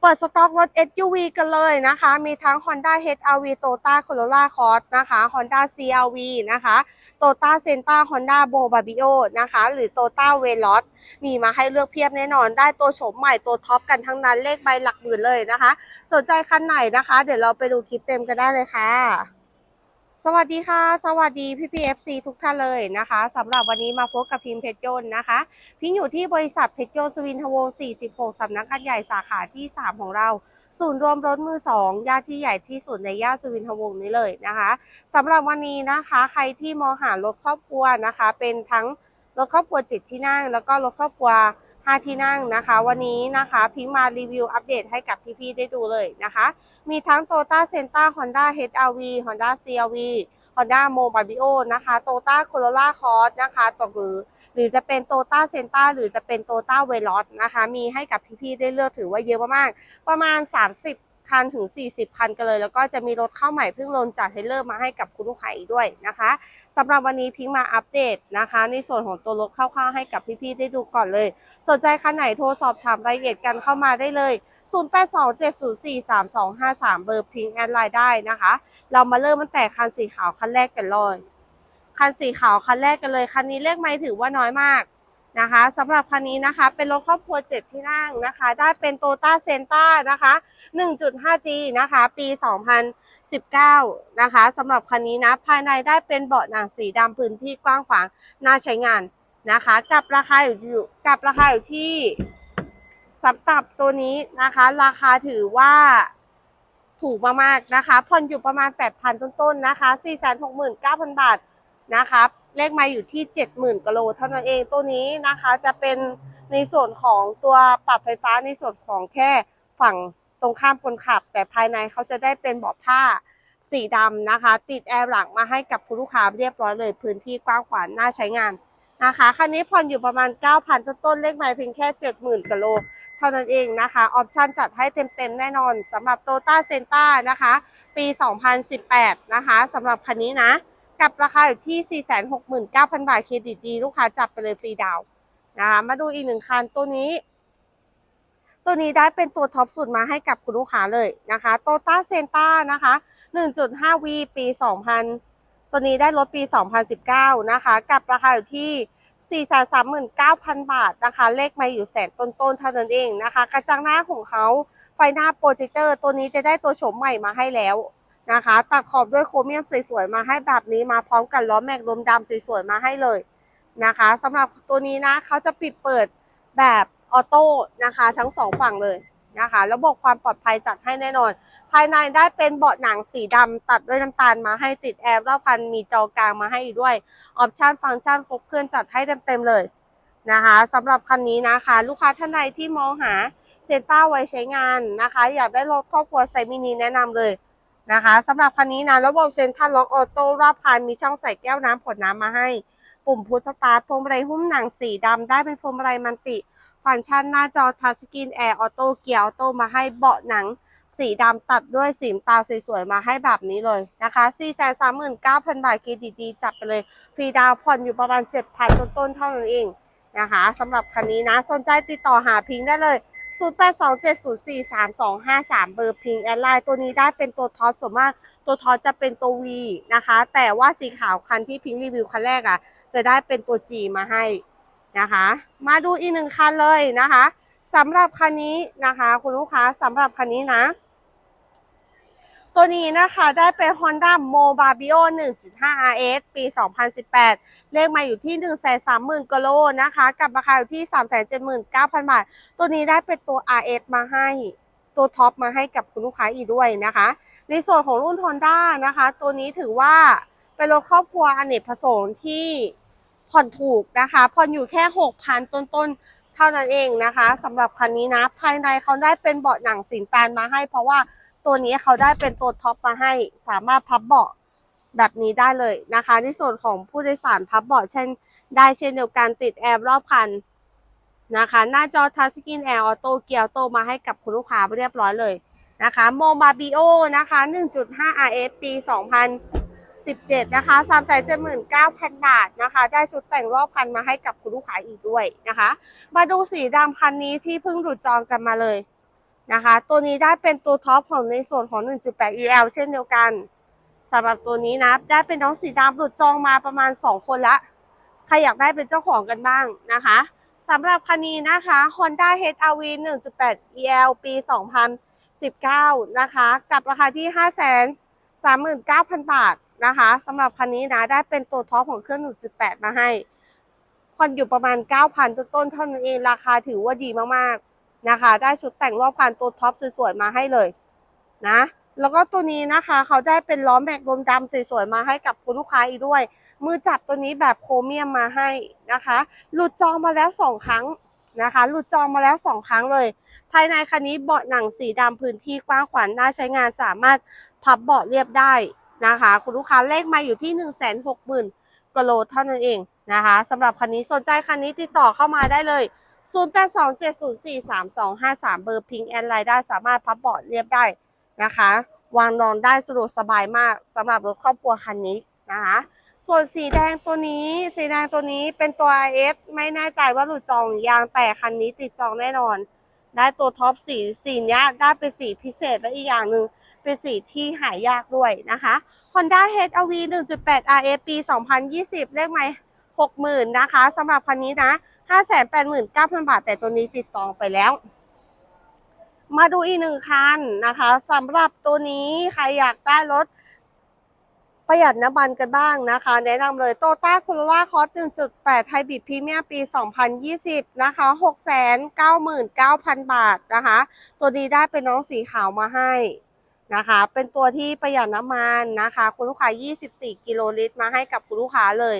เปิดสต็อกรถ SUV กันเลยนะคะ มีทั้ง Honda HR-V Toyota Corolla Cross นะคะ Honda CR-V นะคะ Toyota Senta Honda b o b a b i o นะคะ หรือ Toyota Veloz มีมาให้เลือกเพียบแน่นอน ได้ตัวโฉมใหม่ตัวท็อปกันทั้งนั้นเลขใบหลักหมื่นเลยนะคะ สนใจคันไหนนะคะ เดี๋ยวเราไปดูคลิปเต็มกันได้เลยค่ะ สวัสดีค่ะ สวัสดีพี่พีเอฟซีทุกท่านเลยนะคะสำหรับวันนี้มาพบกับพิมพ์เพชรยนต์นะคะ พิมอยู่ที่บริษัทเพชรยนต์สวินทวงศ์46สำนักงานใหญ่สาขาที่ 3 ของเรา ศูนย์รวมรถมือ 2 ย่านที่ใหญ่ที่สุดในย่านสวินทวงศ์นี้เลยนะคะสำหรับวันนี้นะคะ ใครที่มองหารถครอบครัวนะคะ เป็นทั้งรถครอบครัวจิตที่นั่ง แล้วก็รถครอบครัว 5 ที่นั่งนะคะ วันนี้นะคะพิงมารีวิวอัปเดตให้กับพี่ๆได้ดูเลยนะคะ มีทั้ง Toyota Sentra Honda HR-V Honda CR-V Honda m o b i o นะคะ Toyota Corolla Cross นะคะตกหรือ หรือจะเป็น Toyota Sentra หรือจะเป็น Toyota Veloz นะคะ มีให้กับพี่ๆได้เลือกถือว่าเยอะมากๆประมาณ 30 คันถึง 40 คันกันเลย แล้วก็จะมีรถเข้าใหม่เพิ่งลงจากเทเลอร์มาให้กับคุณลูกค้าอีกด้วยนะคะสำหรับวันนี้พิงมาอัปเดตนะคะ ในส่วนของตัวรถคร่าวๆให้กับพี่ๆได้ดูก่อนเลย สนใจคันไหนโทรสอบถามรายละเอียดกันเข้ามาได้เลย 0827043253 เบอร์พิงแอดไลน์ได้นะคะ เรามาเริ่มตั้งแต่คันสีขาวคันแรกกันเลยคันสีขาวคันแรกกันเลยคันนี้เลขไม่ถือว่าน้อยมาก นะคะสำหรับคันนี้นะคะเป็นรถครอบครัว 7 ที่นั่งนะคะ ได้เป็นโตต้าเซนต้านะคะ 1.5G นะคะ ปี 2019 นะคะสำหรับคันนี้นะภายในได้เป็นเบาะหนังสีดำพื้นที่กว้างขวางน่าใช้งานนะคะ กับราคาอยู่กับราคาอยู่ที่สำหรับตัวนี้นะคะ ราคาถือว่าถูกมากๆนะคะผ่อนอยู่ประมาณ 8,000 ต้นๆนะคะ 469,000 บาทนะคะ เลขไมาอยู่ที่ 70,000กิโลเท่านั้นเองตัวนี้นะคะจะเป็นในส่วนของตัวปรับไฟฟ้าในส่วนของแค่ฝั่งตรงข้ามคนขับ แต่ภายในเขาจะได้เป็นเบาะผ้าสีดำนะคะ ติดแอร์หลังมาให้กับคุณลูกค้าเรียบร้อยเลย พื้นที่กว้างขวางน่าใช้งานนะคะคันนี้ผ่อนอยู่ประมาณ 9,000 ต้นๆเลขไมล์เพียงแค่ 70,000กิโลเท่านั้นเองนะคะออปชั่นจัดให้เต็มๆ แน่นอนสำหรับ t o y o t a c e n t r a นะคะ ปี 2018 นะคะสำหรับคันนี้นะ กับราคาอยู่ที่ 469,000 บาทเครดิตดี ลูกค้าจับไปเลยฟรีดาวน์นะคะมาดูอีกหนึ่งคันตัวนี้ ตัวนี้ได้เป็นตัวท็อปสุดมาให้กับคุณลูกค้าเลยนะคะ t o y o t a c e n t r a นะคะ 1.5V ปี 2000 ตัวนี้ได้รถปี 2019 นะคะ กับราคาอยู่ที่ 439,000 บาทนะคะ เลขมาอยู่แสนต้นๆเท่านั้นเองนะคะ กระจังหน้าของเขาไฟหน้าโปรเจคเตอร์ ตัวนี้จะได้ตัวโฉมใหม่มาให้แล้ว นะคะ ตัดขอบด้วยโครเมียมสวยๆมาให้แบบนี้มาพร้อมกันล้อแม็กลมดำสวยๆมาให้เลยนะคะสำหรับตัวนี้นะเขาจะปิดเปิดแบบออโต้นะคะ ทั้งสองฝั่งเลยนะคะระบบความปลอดภัยจัดให้แน่นอน ภายในได้เป็นเบาะหนังสีดำตัดด้วยน้ำตาลมาให้ติดแอร์รอบคันมีจอกลางมาให้อีกด้วย ออปชันฟังก์ชันครบเครื่องจัดให้เต็มๆเลยนะคะสำหรับคันนี้นะคะ ลูกค้าท่านใดที่มองหาเซนต้าไว้ใช้งานนะคะ อยากได้รถครอบครัวไซมินิแนะนำเลย นะคะสำหรับคันนี้นะระบบเซ็นทรัลล็อกออโต้รอบคันมีช่องใส่แก้วน้ำขวดน้ำมาให้ ปุ่มพุชสตาร์ทพวงมาลัยหุ้มหนังสีดำได้เป็นพวงมาลัยมันติ ฟังก์ชันหน้าจอทัชสกรีนแอร์ออโต้เกียร์ออโต้มาให้เบาะหนัง สีดำตัดด้วยสีตาสวยๆ มาให้แบบนี้เลยนะคะ439,000 บาทเครดิตดีจับไปเลย ฟรีดาวน์ผ่อนอยู่ประมาณ 7,000 ต้นๆ เท่านั้นเองนะคะสำหรับคันนี้นะสนใจติดต่อหาพิงค์ได้เลย 0827043253 เบอร์พิงค์แอดไลน์ตัวนี้ได้เป็นตัวท็อปส่วนมากตัวท็อปจะเป็นตัว V นะคะ แต่ว่าสีขาวคันที่พิงค์รีวิวคันแรกอะ จะได้เป็นตัว G มาให้นะคะ มาดูอีกหนึ่งคันเลยนะคะสำหรับคันนี้นะคะ คุณลูกค้าสำหรับคันนี้นะ ตัวนี้นะคะได้เป็น Honda m o b a b i o 1.5 RS ปี 2018 เลขมาอยู่ที่ 130,000กิโลนะคะ กับราคาอยู่ที่ 379,000 บาท ตัวนี้ได้เป็นตัว RS มาให้ตัวท็อปมาให้กับคุณลูกค้าอีกด้วยนะคะ ในส่วนของรุ่น Honda นะคะ ตัวนี้ถือว่าเป็นรถครอบครัวอเนกประสงค์ที่ผ่อนถูกนะคะผ่อนอยู่แค่ 6,000 ต้นๆ เท่านั้นเองนะคะสำหรับคันนี้นะ ภายในเขาได้เป็นเบาะหนังสีน้ำตาลมาให้เพราะว่า ตัวนี้เขาได้เป็นตัวท็อปมาให้ สามารถพับเบาะแบบนี้ได้เลยนะคะ ในส่วนของผู้โดยสารพับเบาะเช่น ได้เช่นเดียวกันติดแอร์รอบคันนะคะ หน้าจอทัชสกรีนแอร์ออโต้เกียร์โตมาให้กับคุณลูกค้าเรียบร้อยเลยนะคะโมมาบิโอนะคะ 1.5 RS ปี 2017 นะคะ 379,000 บาทนะคะ ได้ชุดแต่งรอบคันมาให้กับคุณลูกค้าอีกด้วยนะคะ มาดูสีดำคันนี้ที่เพิ่งหลุดจองกันมาเลย นะคะ ตัวนี้ได้เป็นตัวท็อปของในส่วนของ 1.8 EL เช่นเดียวกันสำหรับตัวนี้นะ ได้เป็นน้องสีดำหลุดจองมาประมาณ 2 คนละ ใครอยากได้เป็นเจ้าของกันบ้างนะคะสำหรับคันนี้นะคะ Honda HR-V 1.8 EL ปี 2019 นะคะ กับราคาที่ 539,000 บาทนะคะสำหรับคันนี้นะได้เป็นตัวท็อปของเครื่อง 1.8 มาให้ผ่อนอยู่ประมาณ 9,000 ต้นๆเท่านั้นเอง ราคาถือว่าดีมากๆ นะคะ ได้ชุดแต่งรอบคันตัวท็อปสวยๆมาให้เลยนะ แล้วก็ตัวนี้นะคะเขาได้เป็นล้อแม็กลมดำสวยๆมาให้กับคุณลูกค้าอีกด้วย มือจับตัวนี้แบบโครเมียมมาให้นะคะ หลุดจองมาแล้วสองครั้งนะคะ หลุดจองมาแล้วสองครั้งเลย ภายในคันนี้เบาะหนังสีดำพื้นที่กว้างขวางน่าใช้งานสามารถพับเบาะเรียบได้นะคะ คุณลูกค้าเลขมาอยู่ที่ 1 6 0 0 0 0กิโลเท่านั้นเองนะคะสำหรับคันนี้สนใจคันนี้ติดต่อเข้ามาได้เลย 0827043253 เบอร์พิงแอนไลน์ได้สามารถพับเบาะเรียบได้นะคะ วางนอนได้สะดวกสบายมากสำหรับรถครอบครัวคันนี้นะคะส่วนสีแดงตัวนี้ สีแดงตัวนี้เป็นตัว IS ไม่แน่ใจว่าหลุดจองหรือยังแต่คันนี้ติดจองแน่นอน ได้ตัวท็อปสีสีนี้ได้เป็นสีพิเศษและอีกอย่างหนึ่งเป็นสีที่หายากด้วยนะคะ Honda HR-V 1.8 RS ปี 2020 เลขไหม 60,000นะคะสำหรับคันนี้นะ589,000 บาท แต่ตัวนี้ติดจองไปแล้ว มาดูอีกหนึ่งคันนะคะสำหรับตัวนี้ใครอยากได้รถประหยัดน้ำมันกันบ้างนะคะ แนะนำเลยโตต้าคโรล่าคอส1.8ไฮบริดพรีเมียมปี 2020 นะคะ 699,000 บาทนะคะ ตัวนี้ได้เป็นน้องสีขาวมาให้นะคะ เป็นตัวที่ประหยัดน้ำมันนะคะ คุณลูกค้า 24 กิโลลิตรมาให้กับคุณลูกค้าเลย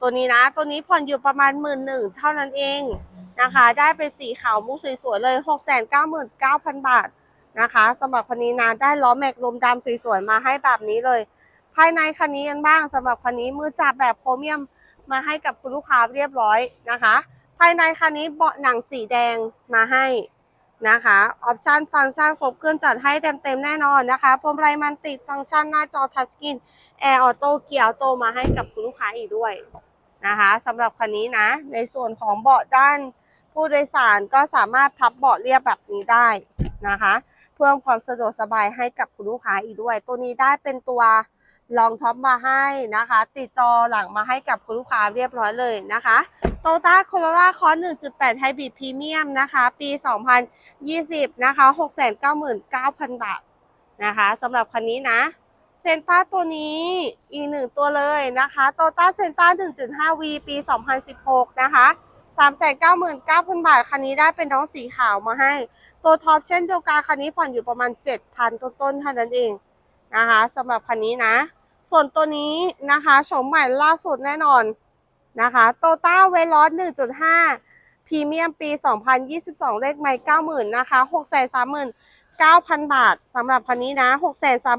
ตัวนี้นะ ตัวนี้ผ่อนอยู่ประมาณหมื่นหนึ่งเท่านั้นเองนะคะ ได้เป็นสีขาวมุกสวยๆเลย699,000บาทนะคะสำหรับคันนี้นะได้ล้อแม็กลมดำสวยๆมาให้แบบนี้เลย ภายในคันนี้กันบ้างสำหรับคันนี้มือจับแบบโครเมียมมาให้กับคุณลูกค้าเรียบร้อยนะคะ ภายในคันนี้เบาะหนังสีแดงมาให้นะคะออปชันฟังก์ชันครบเครื่องจัดให้เต็มๆแน่นอนนะคะพรมไรมันติดฟังก์ชันหน้าจอทัชสกรีนแอร์ออโต้เกียร์ออโต้มาให้กับคุณลูกค้าอีกด้วย นะคะสำหรับคันนี้นะ ในส่วนของเบาะด้านผู้โดยสารก็สามารถพับเบาะเรียบแบบนี้ได้นะคะ เพิ่มความสะดวกสบายให้กับคุณลูกค้าอีกด้วย ตัวนี้ได้เป็นตัวลองท็อปมาให้นะคะ ติดจอหลังมาให้กับคุณลูกค้าเรียบร้อยเลยนะคะโตต้าโคโรล่าคอร์1.8ไฮบริดพรีเมียมนะคะ ปี 2020 นะคะ 699,000 บาทนะคะสำหรับคันนี้นะ ซนต้าตัวนี้อีกหนึ่งตัวเลยนะคะโตต้าเซนต้า 1.5V ปี 2016 นะคะ399,000 บาท คันนี้ได้เป็นน้องสีขาวมาให้ ตัวท็อปเช่นเดียวกันคันนี้ผ่อนอยู่ประมาณ 7,000 ต้นๆเท่านั้นเองนะคะสำหรับคันนี้นะ ส่วนตัวนี้นะคะโฉมใหม่ล่าสุดแน่นอนนะคะโตต้าเวลอส1.5พรีเมียมปี 2022 เลขใหม่90,000 นะคะ 9,000 บาทสำหรับคันนี้นะ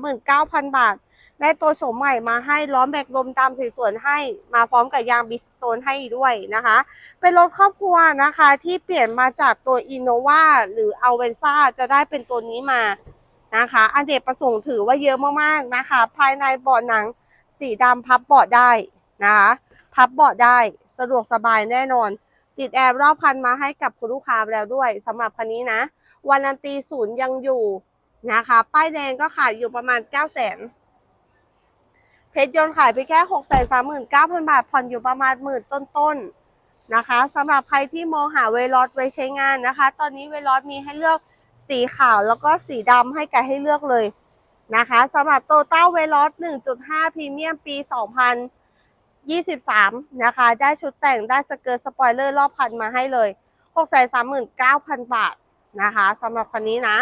639,000 บาท ได้ตัวโฉมใหม่มาให้ล้อมแบกลมตามสวยๆให้มาพร้อมกับยางบิสโตนให้ด้วยนะคะ เป็นรถครอบครัวนะคะที่เปลี่ยนมาจากตัวอินโนวาหรืออัลเวนซ่าจะได้เป็นตัวนี้มานะคะอันเดกประสงค์ถือว่าเยอะมากๆนะคะ ภายในเบาะหนังสีดำพับเบาะได้นะคะ พับเบาะได้สะดวกสบายแน่นอน ติดแอร์รอบคันมาให้กับคุณลูกค้าแล้วด้วยสำหรับคันนี้นะวันันตีศูนย์ยังอยู่นะคะ ป้ายแดงก็ขายอยู่ประมาณ 9 0 0 0 0 0เพชรยนต์ขายไปแค่6 3 9 0 0 0บาท ผ่อนอยู่ประมาณหมื่นต้นๆนะคะสำหรับใครที่มองหาเวลอสไว้ใช้งานนะคะ ตอนนี้เวลอสมีให้เลือกสีขาวแล้วก็สีดำให้กันให้เลือกเลยนะคะสำหรับโตต้าเวลอส1.5พรีเมียมปี 23 นะคะ ได้ชุดแต่งได้สเกิร์ตสปอยเลอร์รอบคันมาให้เลย 639,000 บาทนะคะสำหรับคันนี้นะ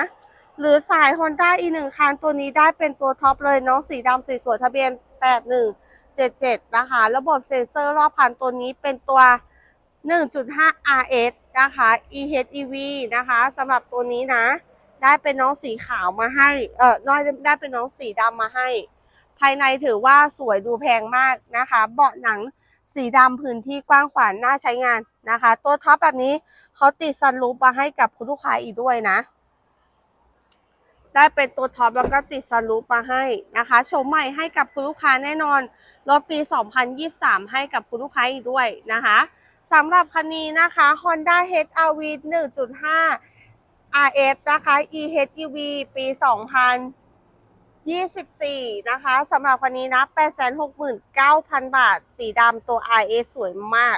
หรือสาย Honda อีหนึ่งคันตัวนี้ได้เป็นตัวท็อปเลยน้องสีดำสวยทะเบียน 8177 นะคะ ระบบเซ็นเซอร์รอบคันตัวนี้เป็นตัว 1.5 RS นะคะ EHEV นะคะสำหรับตัวนี้นะ ได้เป็นน้องสีขาวมาให้ เออได้เป็นน้องสีดำมาให้ ภายในถือว่าสวยดูแพงมากนะคะ เบาะหนังสีดำพื้นที่กว้างขวางน่าใช้งานนะคะ ตัวท็อปแบบนี้เขาติดซันรูปมาให้กับคุณลูกค้าอีกด้วยนะ ได้เป็นตัวท็อปแล้วก็ติดซันรูปมาให้นะคะโฉมใหม่ให้กับคุณลูกค้าแน่นอนรถปี 2023 ให้กับคุณลูกค้าอีกด้วยนะคะสำหรับคันนี้นะคะ Honda HR-V 1.5 RS นะคะ EHEV ปี 24 นะคะสำหรับคันนี้นะ 869,000 บาท สีดำตัว RS สวยมาก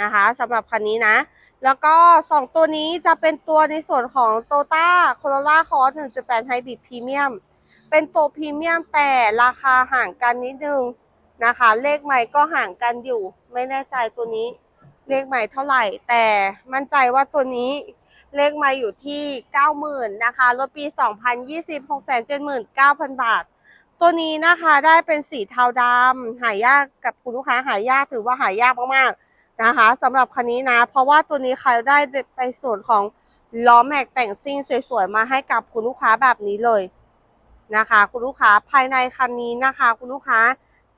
นะคะสำหรับคันนี้นะ แล้วก็ 2 ตัวนี้จะเป็นตัวในส่วนของ t o t a Corolla Cross 1.8 Hybrid Premium เป็นตัวพรีเมียมแต่ราคาห่างกันนิดนึงนะคะ เลขใหม่ก็ห่างกันอยู่ ไม่แน่ใจตัวนี้ เลขใหม่เท่าไหร่ แต่มั่นใจว่าตัวนี้ เลขม่อยู่ที่ 90,000นะคะรถปี 2020 679,000 บาท ตัวนี้นะคะได้เป็นสีเทาดำหายากกับคุณลูกค้าหายากถือว่าหายากมากๆนะคะสำหรับคันนี้นะ เพราะว่าตัวนี้เขาได้ไปส่วนของล้อแม็กแต่งซิ่งสวยๆมาให้กับคุณลูกค้าแบบนี้เลยนะคะ คุณลูกค้าภายในคันนี้นะคะ คุณลูกค้า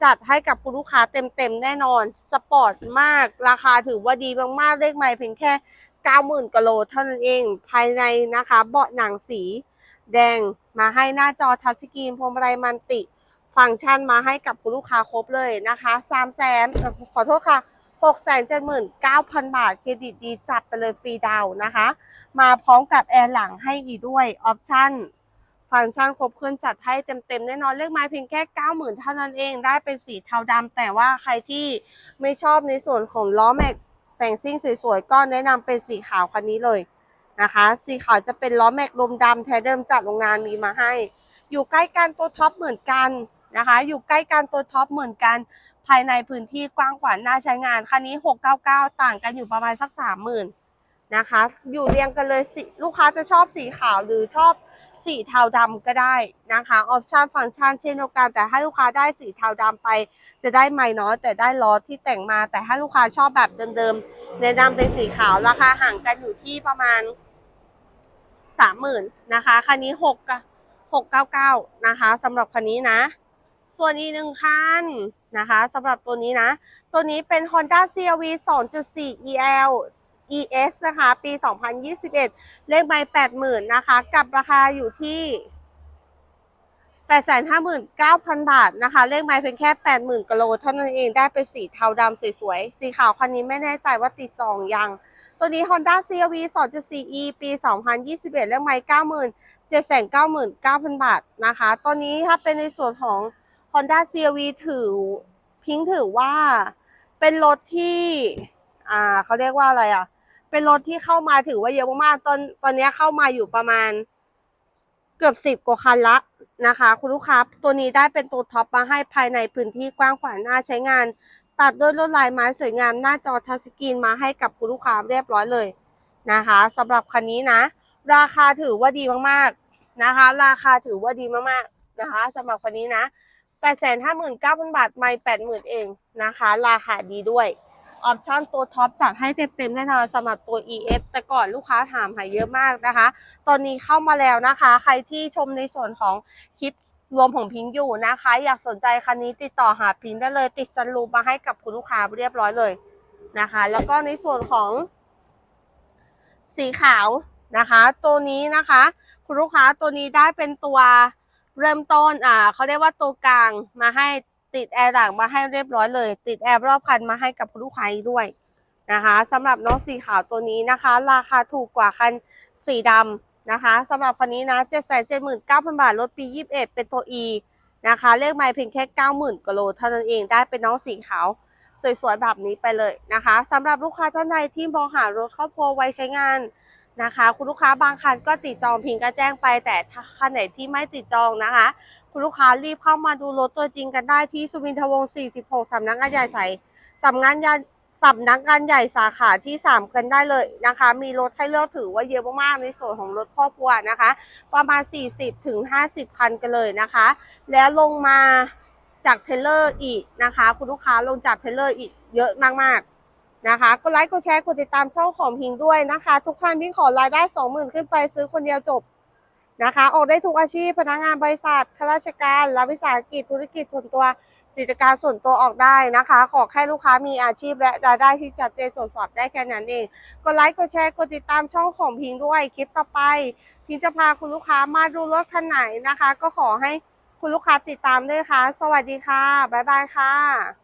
จัดให้กับคุณลูกค้าเต็มๆแน่นอน สปอร์ตมาก ราคาถือว่าดีมากๆเลขใหม่เพียงแค่ 90,000กโลเท่านั้นเอง ภายในนะคะเบาะหนังสีแดงมาให้หน้าจอทัชสกรีนพวงมาลัยมันติ ฟังก์ชันมาให้กับคุณลูกค้าครบเลยนะคะ3 0 0แสนขอโทษค่ะ 6 7 9 0 0 0 บาท เครดิตดีจัดไปเลยฟรีดาวน์นะคะ มาพร้อมกับแอร์หลังให้อีกด้วย ออปชั่น ฟังก์ชันครบเครื่องจัดให้เต็มๆแน่นอนเลขไม้เพียงแค่ 90,000 เท่านั้นเอง ได้เป็นสีเทาดำแต่ว่าใครที่ไม่ชอบในส่วนของล้อแม็ก แต่งซิ่งสวยๆก็แนะนำเป็นสีขาวคันนี้เลยนะคะ สีขาวจะเป็นล้อแม็กลมดำแท้เดิมจากโรงงานมีมาให้ อยู่ใกล้กันตัวท็อปเหมือนกันนะคะ อยู่ใกล้กันตัวท็อปเหมือนกัน ภายในพื้นที่กว้างขวางน่าใช้งานคันนี้ 699 ต่างกันอยู่ประมาณสัก 30,000นะคะ อยู่เรียงกันเลยสิลูกค้าจะชอบสีขาวหรือชอบ สีเทาดำก็ได้นะคะออปชันฟังก์ชันเช่นเดียวกันแต่ถ้ลูกค้าได้สีเทาดำไป จะได้ไม่น้อยแต่ได้ล้อที่แต่งมา แต่ถ้าลูกค้าชอบแบบเดิมๆแนะนำเป็นสีขาวราคาห่างกันอยู่ที่ประมาณสามหมื่นนะคะคันนี้หกหกเก้าเก้านะคะสำหรับคันนี้นะ ส่วนอีกหนึ่งคันนะคะสำหรับตัวนี้นะ ตัวนี้เป็น Honda CRV 2.4 EL ES นะคะ ปี 2021 เลขใบ 80,000 นะคะ กับราคาอยู่ที่ 859,000 บาทนะคะ เลขไม้เพียงแค่ 80,000กิโลเท่านั้นเองได้เป็นสีเทาดำสวยๆ สีขาวคันนี้ไม่แน่ใจว่าติดจองยัง ตัวนี้ Honda CRV 2.4e ปี 2021 เลขไม้90,000 799,000 บาทนะคะตอนนี้ถ้าเป็นในส่วนของ Honda CRV ถือพิงถือว่าเป็นรถที่ อ่าเขาเรียกว่าอะไรอะ เป็นรถที่เข้ามาถือว่าเยอะมากๆตอนตอนนี้เข้ามาอยู่ประมาณเกือบสิบกว่าคันละนะคะ คุณลูกค้าตัวนี้ได้เป็นตัวท็อปมาให้ภายในพื้นที่กว้างขวางน่าใช้งาน ตัดด้วยลวดลายไม้สวยงามหน้าจอทัชสกรีนมาให้กับคุณลูกค้าเรียบร้อยเลยนะคะสำหรับคันนี้นะ ราคาถือว่าดีมากๆนะคะ ราคาถือว่าดีมากๆนะคะสำหรับคันนี้นะ859,000 บาทไม่ 80,000 เองนะคะ ราคาดีด้วย ออปชั่นตัวท็อปจัดให้เต็มๆแน่นอนสำหรับตัว ES แต่ก่อนลูกค้าถามหายเยอะมากนะคะ ตอนนี้เข้ามาแล้วนะคะ ใครที่ชมในส่วนของคลิปรวมของพิงค์อยู่นะคะ อยากสนใจคันนี้ติดต่อหาพิงค์ได้เลยติดซันรูปมาให้กับคุณลูกค้าเรียบร้อยเลยนะคะ แล้วก็ในส่วนของ สีขาวนะคะ ตัวนี้นะคะ คุณลูกค้าตัวนี้ได้เป็นตัวเริ่มต้นอ่าเขาเรียกว่าตัวกลางมาให้ ติดแอร์หลังมาให้เรียบร้อยเลย ติดแอร์รอบคันมาให้กับลูกค้าด้วยนะคะสำหรับน้องสีขาวตัวนี้นะคะ ราคาถูกกว่าคันสีดำนะคะสำหรับคันนี้นะ 7 7 9 0 0 0 บาท รถปี 21 เป็นตัว E นะคะ เลขไมล์เพียงแค่ 90,000กิโลเท่านั้นเองได้เป็นน้องสีขาวสวยๆแบบนี้ไปเลยนะคะสำหรับลูกค้าท่านใดที่มองหารถครอบครัวไว้ใช้งาน นะคะ คุณลูกค้าบางคันก็ติดจองพิงก็แจ้งไป แต่ถ้าคันไหนที่ไม่ติดจองนะคะ คุณลูกค้ารีบเข้ามาดูรถตัวจริงกันได้ที่สุวินทวงศ์ 46สำนักงานใหญ่ใส่สำนักงานสำนักงานใหญ่สาขาที่ 3 กันได้เลยนะคะ มีรถให้เลือกถือว่าเยอะมากๆในส่วนของรถครอบครัวนะคะ ประมาณ 40ถึง50คันกันเลยนะคะ แล้วลงมาจากเทเลอร์อีกนะคะ คุณลูกค้าลงจากเทเลอร์อีกเยอะมากๆ นะคะกดไลค์กดแชร์กดติดตามช่องของพิงด้วยนะคะ ทุกท่านที่ขอรายได้ 20,000 ขึ้นไปซื้อคนเดียวจบนะคะ ออกได้ทุกอาชีพพนักงานบริษัทข้าราชการรัฐวิสาหกิจธุรกิจส่วนตัวกิจการส่วนตัวออกได้นะคะ ขอแค่ลูกค้ามีอาชีพและรายได้ที่ชัดเจนตรวจสอบได้แค่นั้นเอง กดไลค์กดแชร์กดติดตามช่องของพิงด้วยคลิปต่อไป พิงจะพาคุณลูกค้ามาดูรถคันไหนนะคะ ก็ขอให้คุณลูกค้าติดตามด้วยค่ะ สวัสดีค่ะ บ๊ายบายค่ะ